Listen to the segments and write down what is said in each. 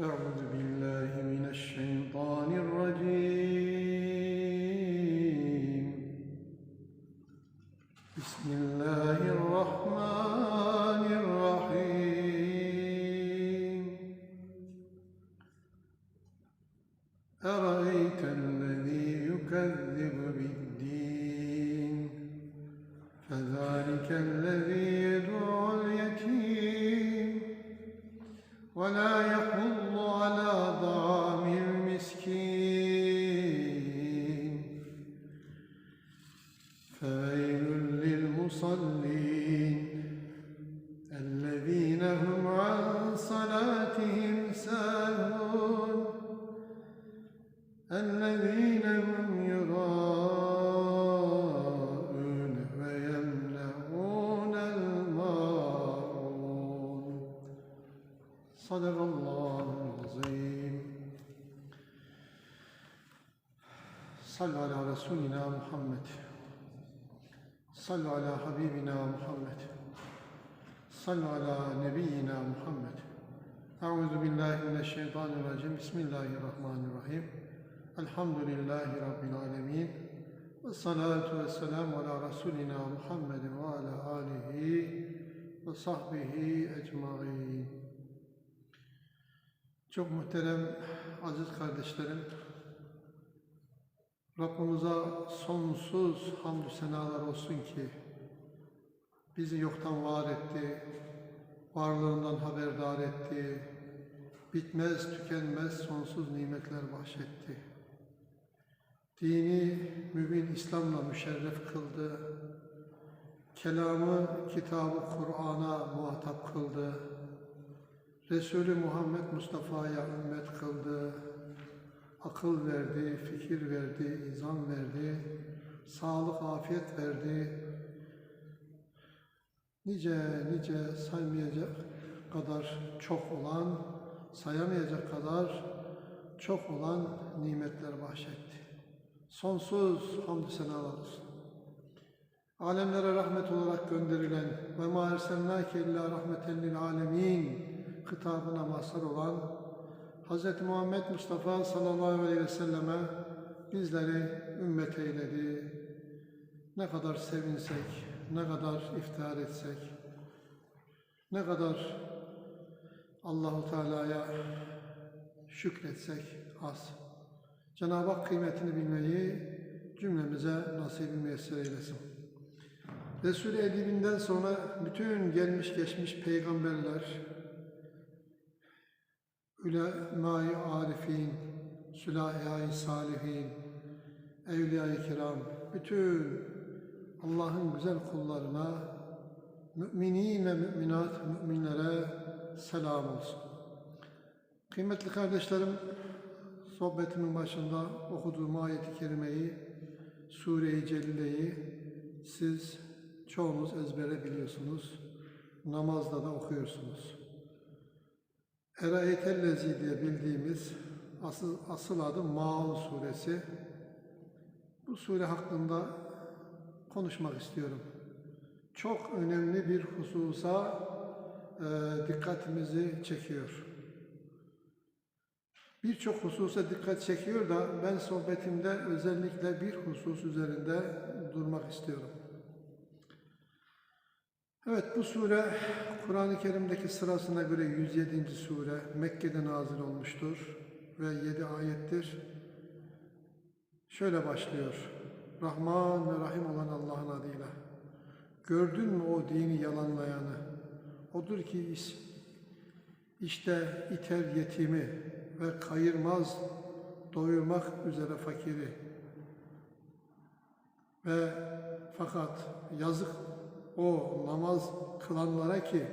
Euzu billahi الذين هم يراءون ويمنعون الماعون صدق الله العظيم صلوا على رسولنا محمد صلوا على حبيبنا محمد صلوا على نبينا محمد أعوذ بالله من الشيطان الرجيم بسم الله الرحمن الرحيم Elhamdülillahi Rabbil Alemin. Ve salatu ve selamu ala Resulina Muhammedin ve ala alihi ve sahbihi ecmain. Çok muhterem aziz kardeşlerim, Rabbimize sonsuz hamdü senalar olsun ki bizi yoktan var etti, varlığından haberdar etti, bitmez tükenmez sonsuz nimetler bahşetti. Dini mübin İslam'la müşerref kıldı, kelamı, kitabı Kur'an'a muhatap kıldı, Resulü Muhammed Mustafa'ya ümmet kıldı, akıl verdi, fikir verdi, izan verdi, sağlık, afiyet verdi. Nice nice saymayacak kadar çok olan, sayamayacak kadar çok olan nimetler bahşetti. Sonsuz hamdü senalar. Alemlere rahmet olarak gönderilen ve ma ersennâke illa rahmeten lil alemin hitabına mazhar olan Hz. Muhammed Mustafa sallallahu aleyhi ve selleme bizleri ümmet eyledi. Ne kadar sevinsek, ne kadar iftihar etsek, ne kadar Allahu Teala'ya şükretsek az. Cenab-ı Hak kıymetini bilmeyi cümlemize nasip-i müyesser eylesin. Resul-i Edib'inden sonra bütün gelmiş geçmiş peygamberler, Ulema-i Arifin, Sülâhe-i Salihin, Evliya-i Kiram, bütün Allah'ın güzel kullarına, müminin ve müminat, müminlere selam olsun. Kıymetli kardeşlerim, sohbetimin başında okuduğum ayet-i kerimeyi, Sure-i Celile'yi siz çoğunuz ezbere biliyorsunuz. Namazda da okuyorsunuz. Eraeytellezi diye bildiğimiz asıl, asıl adı Maun suresi. Bu sure hakkında konuşmak istiyorum. Çok önemli bir hususa e, dikkatimizi çekiyor. Birçok hususa dikkat çekiyor da ben sohbetimde özellikle bir husus üzerinde durmak istiyorum. Evet bu sure Kur'an-ı Kerim'deki sırasına göre 107. sure Mekke'de nazil olmuştur ve 7 ayettir. Şöyle başlıyor. Rahman ve Rahim olan Allah'ın adıyla. Gördün mü o dini yalanlayanı? Odur ki iş, işte iter yetimi ve kayırmaz doyurmak üzere fakiri. Ve fakat yazık o namaz kılanlara ki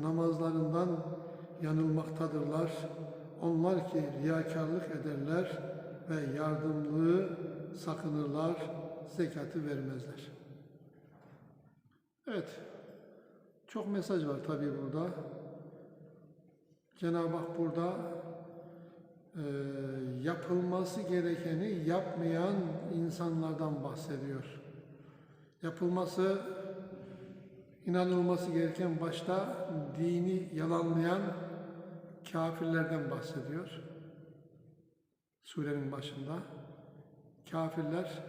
namazlarından yanılmaktadırlar. Onlar ki riyakarlık ederler ve yardımlığı sakınırlar, zekatı vermezler. Evet, çok mesaj var tabii burada. Cenab-ı Hak burada e, yapılması gerekeni yapmayan insanlardan bahsediyor. Yapılması inanılması gereken başta dini yalanlayan kafirlerden bahsediyor. Surenin başında. Kafirler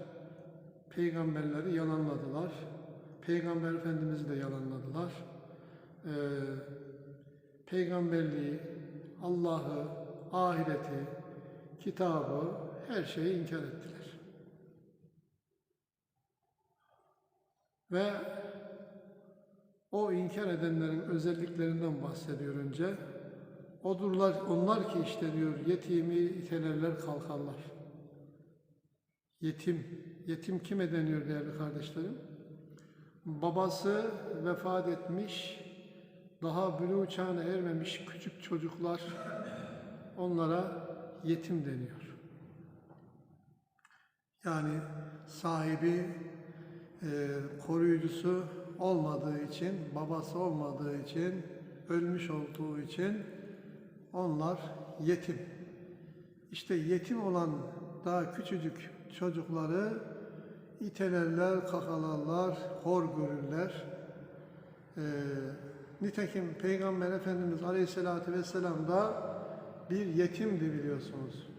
peygamberleri yalanladılar. Peygamber Efendimiz'i de yalanladılar. Ee, peygamberliği, Allah'ı, ahireti, kitabı, her şeyi inkar ettiler. Ve o inkar edenlerin özelliklerinden bahsediyor önce. Odurlar, onlar ki işte diyor yetimi itelerler kalkarlar. Yetim, yetim kime deniyor değerli kardeşlerim? Babası vefat etmiş, daha bülüğ çağına ermemiş küçük çocuklar, onlara yetim deniyor. Yani sahibi, e, koruyucusu olmadığı için, babası olmadığı için, ölmüş olduğu için onlar yetim. İşte yetim olan daha küçücük çocukları itelerler, kakalarlar, hor görürler. Ee, nitekim Peygamber Efendimiz Aleyhisselatü Vesselam da bir yetimdi biliyorsunuz.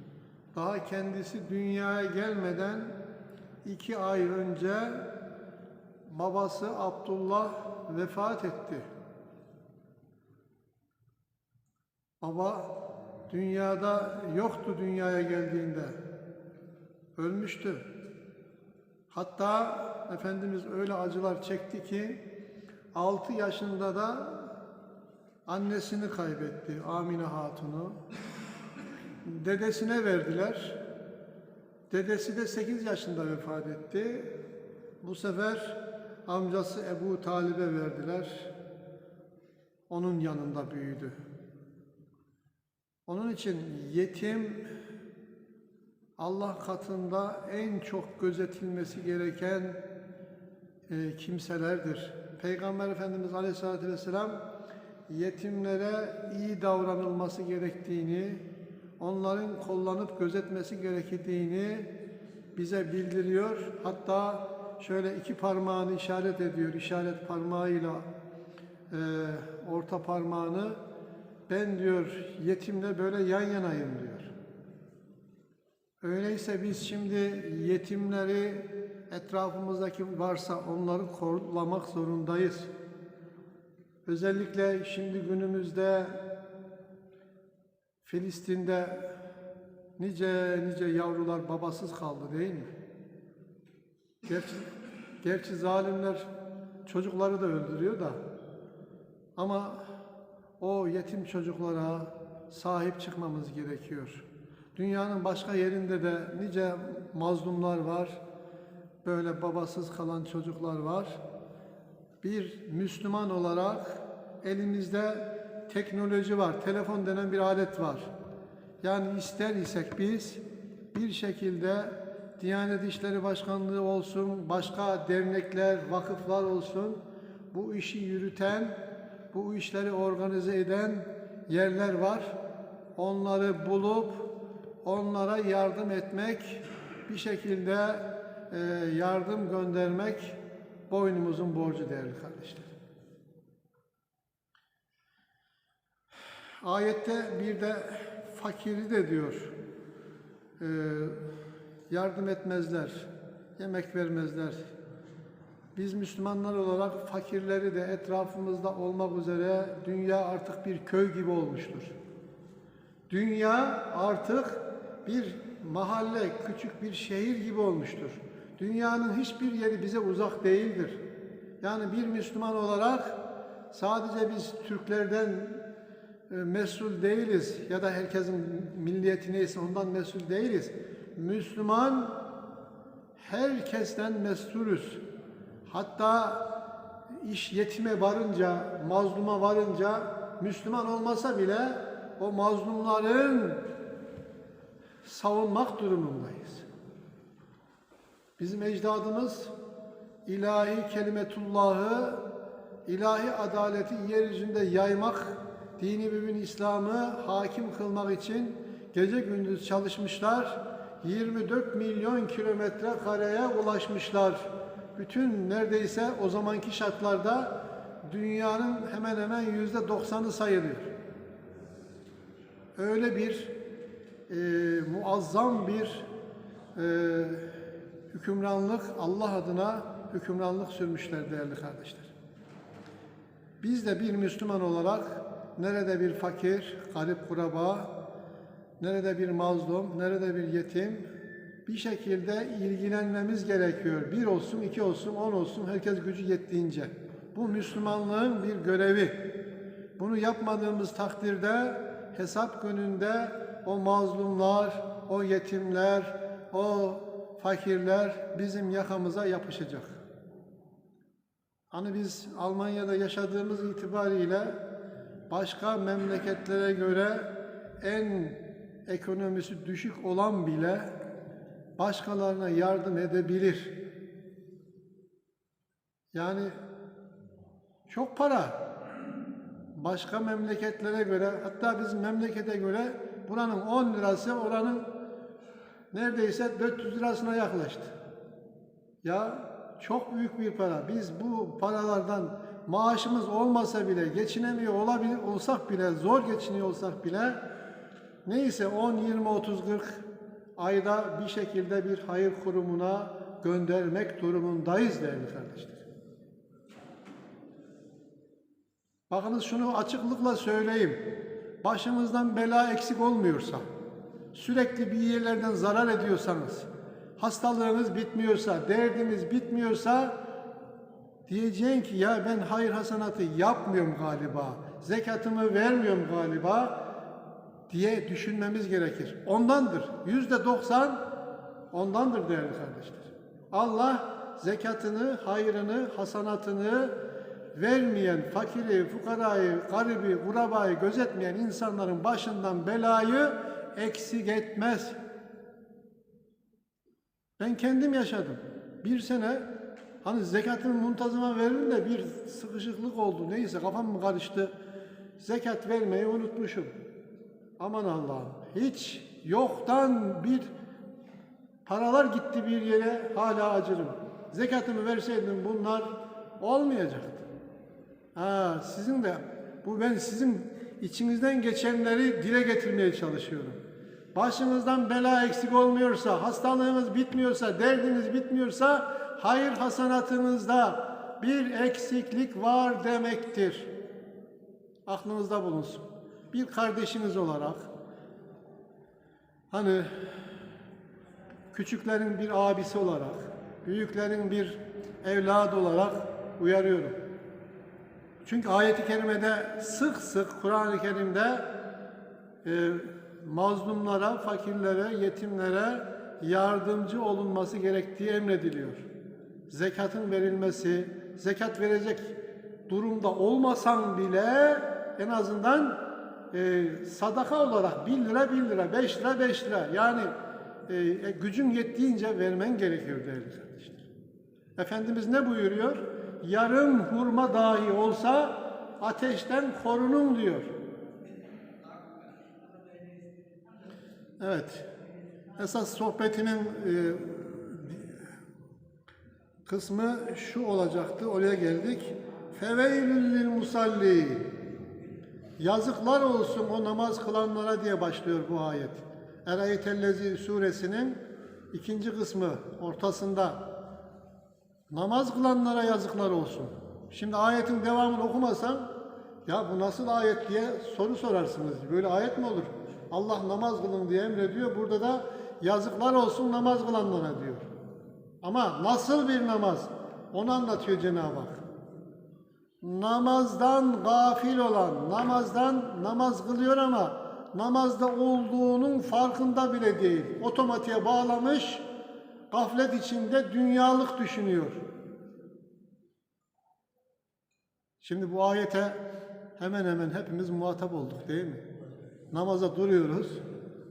Daha kendisi dünyaya gelmeden iki ay önce babası Abdullah vefat etti. Baba dünyada yoktu dünyaya geldiğinde. Ölmüştü. Hatta Efendimiz öyle acılar çekti ki 6 yaşında da annesini kaybetti Amine Hatun'u. Dedesine verdiler. Dedesi de 8 yaşında vefat etti. Bu sefer amcası Ebu Talib'e verdiler. Onun yanında büyüdü. Onun için yetim Allah katında en çok gözetilmesi gereken e, kimselerdir. Peygamber Efendimiz Aleyhisselatü Vesselam yetimlere iyi davranılması gerektiğini, onların kollanıp gözetmesi gerektiğini bize bildiriyor. Hatta şöyle iki parmağını işaret ediyor, işaret parmağıyla e, orta parmağını ben diyor yetimle böyle yan yanayım diyor. Öyleyse biz şimdi yetimleri etrafımızdaki varsa onları kollamak zorundayız. Özellikle şimdi günümüzde Filistin'de nice nice yavrular babasız kaldı değil mi? Gerçi, gerçi zalimler çocukları da öldürüyor da ama o yetim çocuklara sahip çıkmamız gerekiyor. Dünyanın başka yerinde de nice mazlumlar var. Böyle babasız kalan çocuklar var. Bir Müslüman olarak elimizde teknoloji var. Telefon denen bir alet var. Yani ister isek biz bir şekilde Diyanet İşleri Başkanlığı olsun, başka dernekler, vakıflar olsun bu işi yürüten, bu işleri organize eden yerler var. Onları bulup onlara yardım etmek, bir şekilde e, yardım göndermek boynumuzun borcu değerli kardeşler. Ayette bir de fakiri de diyor, e, yardım etmezler, yemek vermezler. Biz Müslümanlar olarak fakirleri de etrafımızda olmak üzere dünya artık bir köy gibi olmuştur. Dünya artık bir mahalle, küçük bir şehir gibi olmuştur. Dünyanın hiçbir yeri bize uzak değildir. Yani bir Müslüman olarak sadece biz Türklerden mesul değiliz ya da herkesin milliyeti neyse ondan mesul değiliz. Müslüman herkesten mesulüz. Hatta iş yetime varınca, mazluma varınca Müslüman olmasa bile o mazlumların savunmak durumundayız. Bizim ecdadımız ilahi kelimetullahı, ilahi adaleti yeryüzünde yaymak, dini mümin İslam'ı hakim kılmak için gece gündüz çalışmışlar. 24 milyon kilometre kareye ulaşmışlar. Bütün neredeyse o zamanki şartlarda dünyanın hemen hemen yüzde doksanı sayılıyor. öyle bir e, muazzam bir e, hükümranlık Allah adına hükümranlık sürmüşler değerli kardeşler. Biz de bir Müslüman olarak nerede bir fakir, garip kuraba, nerede bir mazlum, nerede bir yetim bir şekilde ilgilenmemiz gerekiyor. Bir olsun, iki olsun, on olsun, herkes gücü yettiğince. Bu Müslümanlığın bir görevi. Bunu yapmadığımız takdirde hesap gününde o mazlumlar, o yetimler, o fakirler bizim yakamıza yapışacak. Hani biz Almanya'da yaşadığımız itibariyle başka memleketlere göre en ekonomisi düşük olan bile başkalarına yardım edebilir. Yani çok para. Başka memleketlere göre hatta bizim memlekete göre buranın 10 lirası oranın neredeyse 400 lirasına yaklaştı. Ya çok büyük bir para. Biz bu paralardan maaşımız olmasa bile geçinemiyor olabilir olsak bile zor geçiniyor olsak bile neyse 10 20 30 40 ayda bir şekilde bir hayır kurumuna göndermek durumundayız değerli kardeşler. Bakınız şunu açıklıkla söyleyeyim. Başımızdan bela eksik olmuyorsa, sürekli bir yerlerden zarar ediyorsanız, hastalığınız bitmiyorsa, derdiniz bitmiyorsa diyeceğin ki ya ben hayır hasanatı yapmıyorum galiba, zekatımı vermiyorum galiba diye düşünmemiz gerekir. Ondandır. Yüzde doksan ondandır değerli kardeşler. Allah zekatını, hayrını, hasanatını vermeyen, fakiri, fukarayı, garibi, kurabayı gözetmeyen insanların başından belayı eksik etmez. Ben kendim yaşadım. Bir sene hani zekatımı muntazıma veririm de bir sıkışıklık oldu. Neyse kafam mı karıştı. Zekat vermeyi unutmuşum. Aman Allah'ım. Hiç yoktan bir paralar gitti bir yere hala acırım. Zekatımı verseydim bunlar olmayacaktı. Ha, sizin de bu ben sizin içinizden geçenleri dile getirmeye çalışıyorum. Başınızdan bela eksik olmuyorsa, hastalığınız bitmiyorsa, derdiniz bitmiyorsa hayır hasanatınızda bir eksiklik var demektir. Aklınızda bulunsun. Bir kardeşiniz olarak hani küçüklerin bir abisi olarak, büyüklerin bir evladı olarak uyarıyorum. Çünkü ayeti kerimede sık sık Kur'an-ı Kerim'de e, mazlumlara, fakirlere, yetimlere yardımcı olunması gerektiği emrediliyor. Zekatın verilmesi, zekat verecek durumda olmasan bile en azından e, sadaka olarak 1 lira 1 lira, 5 lira 5 lira yani e, e, gücün yettiğince vermen gerekiyor değerli kardeşler. Efendimiz ne buyuruyor? Yarım hurma dahi olsa ateşten korunun diyor. Evet. Esas sohbetinin e, kısmı şu olacaktı. Oraya geldik. Feveylül lil musalli. Yazıklar olsun o namaz kılanlara diye başlıyor bu ayet. Erayetellezi suresinin ikinci kısmı ortasında namaz kılanlara yazıklar olsun. Şimdi ayetin devamını okumasam ya bu nasıl ayet diye soru sorarsınız. Böyle ayet mi olur? Allah namaz kılın diye emrediyor. Burada da yazıklar olsun namaz kılanlara diyor. Ama nasıl bir namaz? Onu anlatıyor Cenab-ı Hak. Namazdan gafil olan, namazdan namaz kılıyor ama namazda olduğunun farkında bile değil. Otomatiğe bağlamış, gaflet içinde dünyalık düşünüyor. Şimdi bu ayete hemen hemen hepimiz muhatap olduk değil mi? Namaza duruyoruz,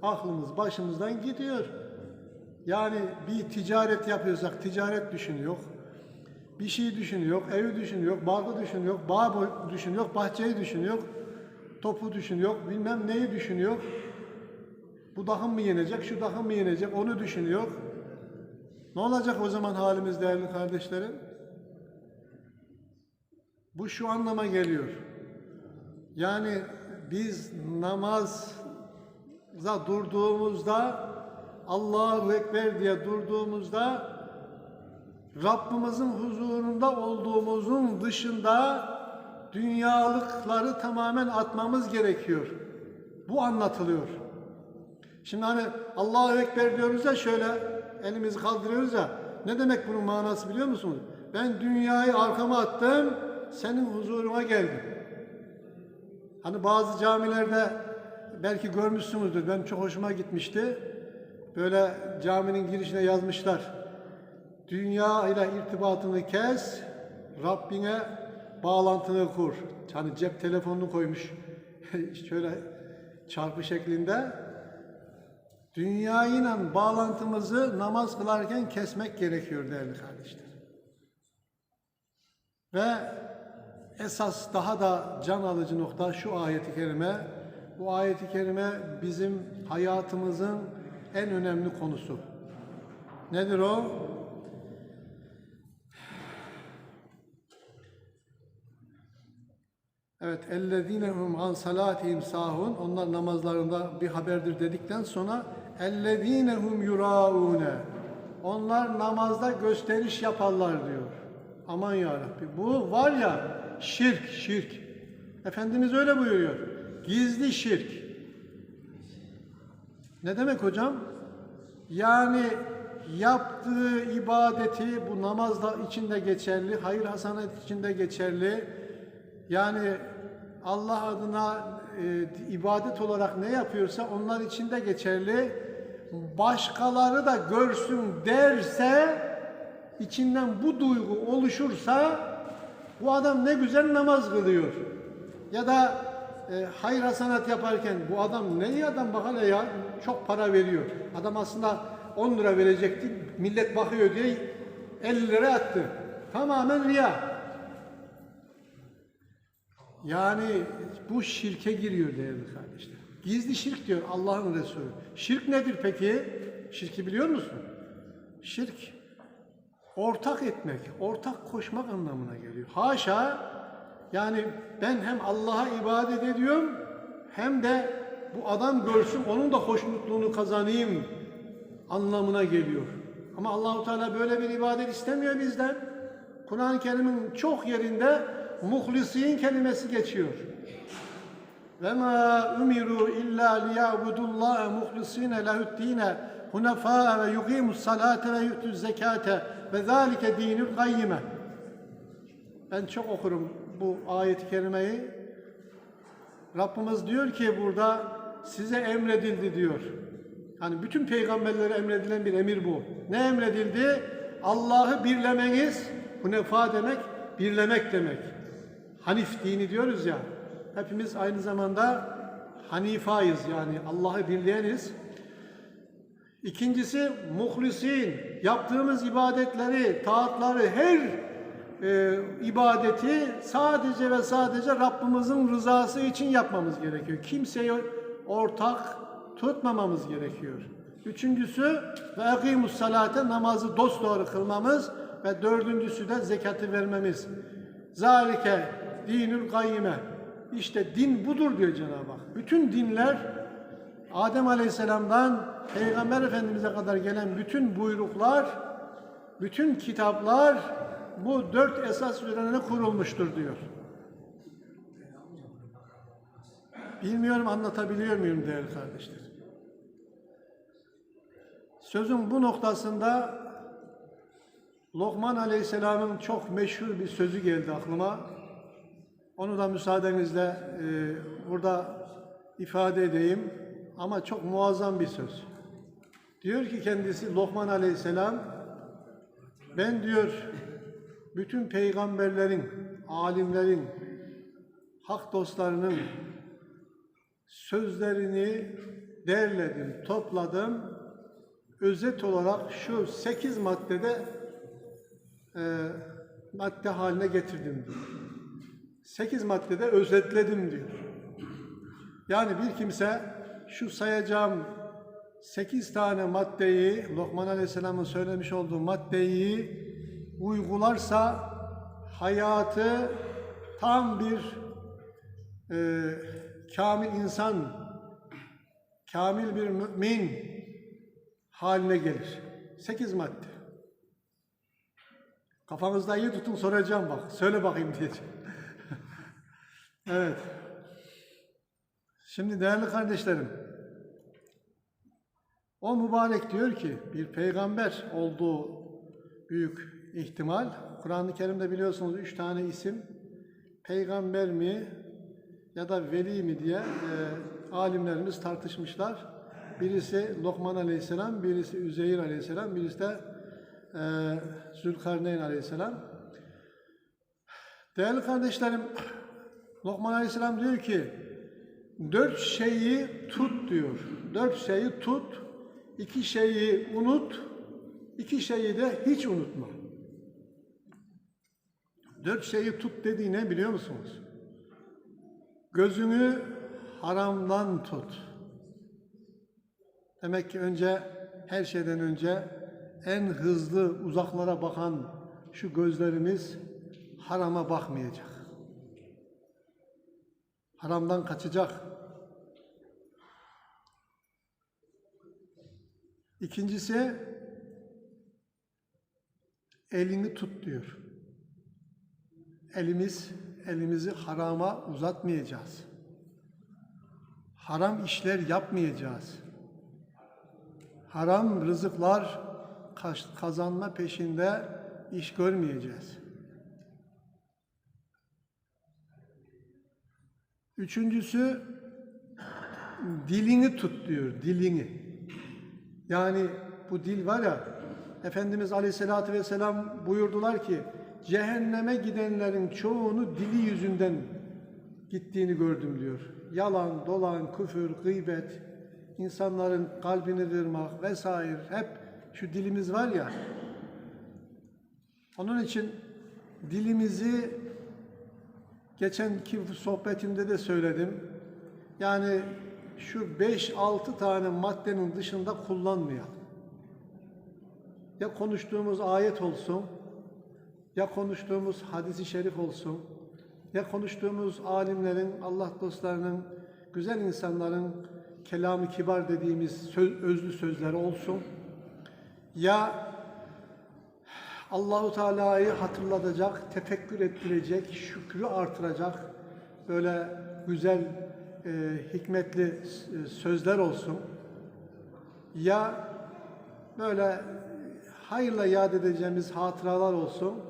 aklımız başımızdan gidiyor. Yani bir ticaret yapıyorsak ticaret düşünüyor. Bir şey düşünüyor, evi düşünüyor, bağı düşünüyor, bağ düşünüyor, bahçeyi düşünüyor, topu düşünüyor, bilmem neyi düşünüyor. Bu dahım mı yenecek, şu dahım mı yenecek onu düşünüyor. Ne olacak o zaman halimiz değerli kardeşlerim? Bu şu anlama geliyor. Yani biz namaz durduğumuzda Allahu Ekber diye durduğumuzda Rabbimizin huzurunda olduğumuzun dışında dünyalıkları tamamen atmamız gerekiyor. Bu anlatılıyor. Şimdi hani Allahu Ekber diyoruz ya şöyle elimizi kaldırıyoruz ya ne demek bunun manası biliyor musunuz? Ben dünyayı arkama attım, senin huzuruna geldim. Hani bazı camilerde belki görmüşsünüzdür. Ben çok hoşuma gitmişti. Böyle caminin girişine yazmışlar. Dünya ile irtibatını kes, Rabbine bağlantını kur. Hani cep telefonunu koymuş. Şöyle çarpı şeklinde. Dünyayla bağlantımızı namaz kılarken kesmek gerekiyor değerli kardeşler. Ve esas daha da can alıcı nokta şu ayeti kerime. Bu ayeti kerime bizim hayatımızın en önemli konusu. Nedir o? Evet, ellezînehum an salatihim sahun. Onlar namazlarında bir haberdir dedikten sonra ellezînehum yuraûne. Onlar namazda gösteriş yaparlar diyor. Aman ya Rabbi. Bu var ya şirk, şirk. Efendimiz öyle buyuruyor. Gizli şirk. Ne demek hocam? Yani yaptığı ibadeti bu namazda içinde geçerli, hayır hasanet içinde geçerli. Yani Allah adına e, ibadet olarak ne yapıyorsa onlar içinde geçerli. Başkaları da görsün derse içinden bu duygu oluşursa bu adam ne güzel namaz kılıyor. Ya da e, hayır hasanat yaparken bu adam ne adam bak hele ya çok para veriyor. Adam aslında 10 lira verecekti. Millet bakıyor diye 50 lira attı. Tamamen riya. Yani bu şirke giriyor değerli kardeşler. Gizli şirk diyor Allah'ın Resulü. Şirk nedir peki? Şirki biliyor musun? Şirk ortak etmek, ortak koşmak anlamına geliyor. Haşa yani ben hem Allah'a ibadet ediyorum hem de bu adam görsün onun da hoşnutluğunu kazanayım anlamına geliyor. Ama Allahu Teala böyle bir ibadet istemiyor bizden. Kur'an-ı Kerim'in çok yerinde muhlisin kelimesi geçiyor. Ve ma umiru illa liyabudullaha muhlisine lehu'd-dine hunafa ve yuqimus salate ve yu'tuz zekate ve zalike dinul kayyime. Ben çok okurum bu ayet-i kerimeyi. Rabbimiz diyor ki burada size emredildi diyor. Hani bütün peygamberlere emredilen bir emir bu. Ne emredildi? Allah'ı birlemeniz, hunefa demek, birlemek demek. Hanif dini diyoruz ya. Hepimiz aynı zamanda hanifayız yani Allah'ı birleyeniz. İkincisi muhlisin. Yaptığımız ibadetleri, taatları, her e, ibadeti sadece ve sadece Rabbimizin rızası için yapmamız gerekiyor. Kimseye ortak tutmamamız gerekiyor. Üçüncüsü ve akimus salate namazı dosdoğru kılmamız ve dördüncüsü de zekatı vermemiz. Zalike dinül kayyime. İşte din budur diyor Cenab-ı Hak. Bütün dinler Adem Aleyhisselam'dan Peygamber Efendimiz'e kadar gelen bütün buyruklar, bütün kitaplar bu dört esas üzerine kurulmuştur diyor. Bilmiyorum anlatabiliyor muyum değerli kardeşler? Sözün bu noktasında Lokman Aleyhisselam'ın çok meşhur bir sözü geldi aklıma. Onu da müsaadenizle e, burada ifade edeyim. Ama çok muazzam bir söz. Diyor ki kendisi Lokman Aleyhisselam, ben diyor bütün peygamberlerin, alimlerin, hak dostlarının sözlerini derledim, topladım. Özet olarak şu sekiz maddede e, madde haline getirdim diyor. Sekiz maddede özetledim diyor. Yani bir kimse şu sayacağım sekiz tane maddeyi, Lokman Aleyhisselam'ın söylemiş olduğu maddeyi uygularsa hayatı tam bir e, kamil insan, kamil bir mümin haline gelir. Sekiz madde. Kafanızda iyi tutun soracağım bak. Söyle bakayım diyeceğim. evet. Şimdi değerli kardeşlerim, o mübarek diyor ki bir peygamber olduğu büyük ihtimal. Kur'an-ı Kerim'de biliyorsunuz üç tane isim peygamber mi ya da veli mi diye e, alimlerimiz tartışmışlar. Birisi Lokman Aleyhisselam, birisi Üzeyir Aleyhisselam, birisi de e, Zülkarneyn Aleyhisselam. Değerli kardeşlerim, Lokman Aleyhisselam diyor ki, dört şeyi tut diyor. Dört şeyi tut, iki şeyi unut, iki şeyi de hiç unutma. Dört şeyi tut dediği ne biliyor musunuz? Gözünü haramdan tut. Demek ki önce her şeyden önce en hızlı uzaklara bakan şu gözlerimiz harama bakmayacak. Haramdan kaçacak. İkincisi elini tut diyor. Elimiz elimizi harama uzatmayacağız. Haram işler yapmayacağız. Haram rızıklar kazanma peşinde iş görmeyeceğiz. Üçüncüsü dilini tut diyor, dilini. Yani bu dil var ya, Efendimiz Aleyhisselatü Vesselam buyurdular ki, cehenneme gidenlerin çoğunu dili yüzünden gittiğini gördüm diyor. Yalan, dolan, küfür, gıybet, insanların kalbini kırmak vesaire hep şu dilimiz var ya. Onun için dilimizi geçenki sohbetimde de söyledim. Yani şu 5-6 tane maddenin dışında kullanmayalım. Ya konuştuğumuz ayet olsun, ya konuştuğumuz hadisi şerif olsun, ya konuştuğumuz alimlerin, Allah dostlarının, güzel insanların kelamı kibar dediğimiz söz, özlü sözler olsun. Ya Allahu Teala'yı hatırlatacak, tefekkür ettirecek, şükrü artıracak böyle güzel, e, hikmetli e, sözler olsun. Ya böyle hayırla yad edeceğimiz hatıralar olsun.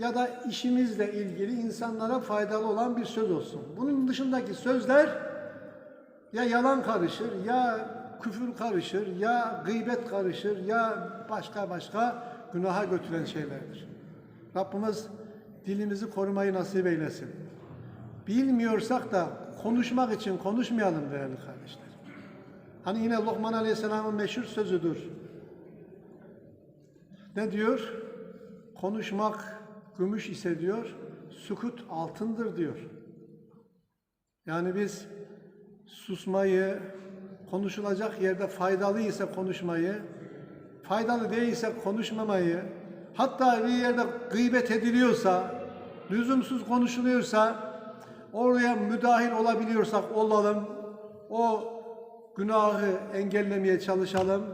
Ya da işimizle ilgili insanlara faydalı olan bir söz olsun. Bunun dışındaki sözler ya yalan karışır, ya küfür karışır, ya gıybet karışır, ya başka başka günaha götüren şeylerdir. Rabbimiz dilimizi korumayı nasip eylesin. Bilmiyorsak da konuşmak için konuşmayalım değerli kardeşler. Hani yine Lokman Aleyhisselam'ın meşhur sözüdür. Ne diyor? Konuşmak gümüş ise diyor, sükut altındır diyor. Yani biz susmayı, konuşulacak yerde faydalı ise konuşmayı, faydalı değilse konuşmamayı, hatta bir yerde gıybet ediliyorsa, lüzumsuz konuşuluyorsa, oraya müdahil olabiliyorsak olalım, o günahı engellemeye çalışalım,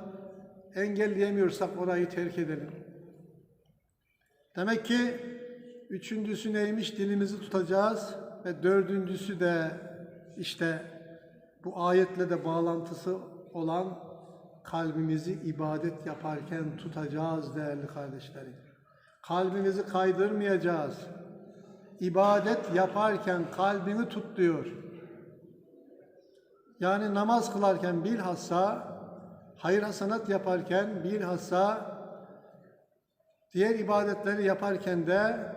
engelleyemiyorsak orayı terk edelim. Demek ki üçüncüsü neymiş? Dilimizi tutacağız ve dördüncüsü de işte bu ayetle de bağlantısı olan kalbimizi ibadet yaparken tutacağız değerli kardeşlerim. Kalbimizi kaydırmayacağız. İbadet yaparken kalbini tut diyor. Yani namaz kılarken bilhassa, hayır hasanat yaparken bilhassa, diğer ibadetleri yaparken de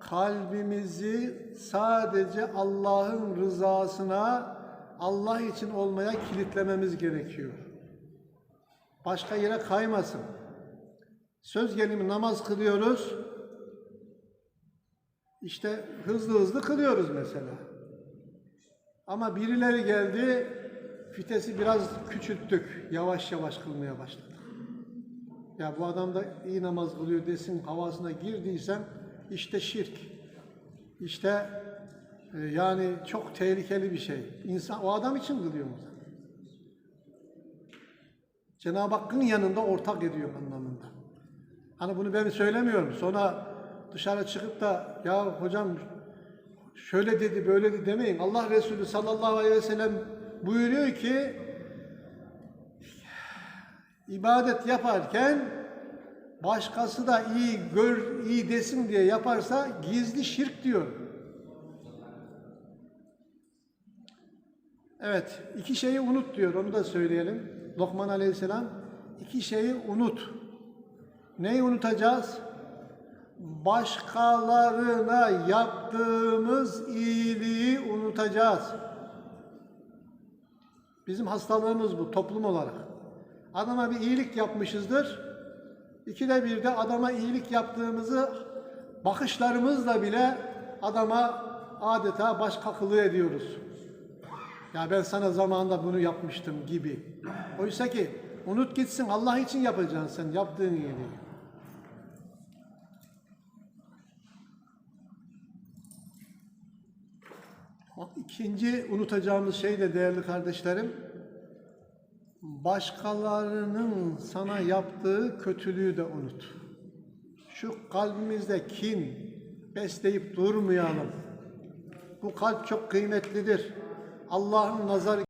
kalbimizi sadece Allah'ın rızasına, Allah için olmaya kilitlememiz gerekiyor. Başka yere kaymasın. Söz gelimi namaz kılıyoruz. İşte hızlı hızlı kılıyoruz mesela. Ama birileri geldi, vitesi biraz küçülttük. Yavaş yavaş kılmaya başladık. Ya bu adam da iyi namaz kılıyor desin havasına girdiysen işte şirk. İşte e, yani çok tehlikeli bir şey. İnsan o adam için kılıyor mu? Cenab-ı Hakk'ın yanında ortak ediyor anlamında. Hani bunu ben söylemiyorum. Sonra dışarı çıkıp da ya hocam şöyle dedi böyle dedi demeyin. Allah Resulü sallallahu aleyhi ve sellem buyuruyor ki ibadet yaparken başkası da iyi gör, iyi desin diye yaparsa gizli şirk diyor. Evet, iki şeyi unut diyor, onu da söyleyelim. Lokman Aleyhisselam, iki şeyi unut. Neyi unutacağız? Başkalarına yaptığımız iyiliği unutacağız. Bizim hastalığımız bu toplum olarak. Adama bir iyilik yapmışızdır. İkide bir de adama iyilik yaptığımızı bakışlarımızla bile adama adeta baş kakılı ediyoruz. Ya ben sana zamanında bunu yapmıştım gibi. Oysa ki unut gitsin Allah için yapacaksın sen yaptığın iyiliği. İkinci unutacağımız şey de değerli kardeşlerim, başkalarının sana yaptığı kötülüğü de unut. Şu kalbimizde kin besleyip durmayalım. Bu kalp çok kıymetlidir. Allah'ın nazarı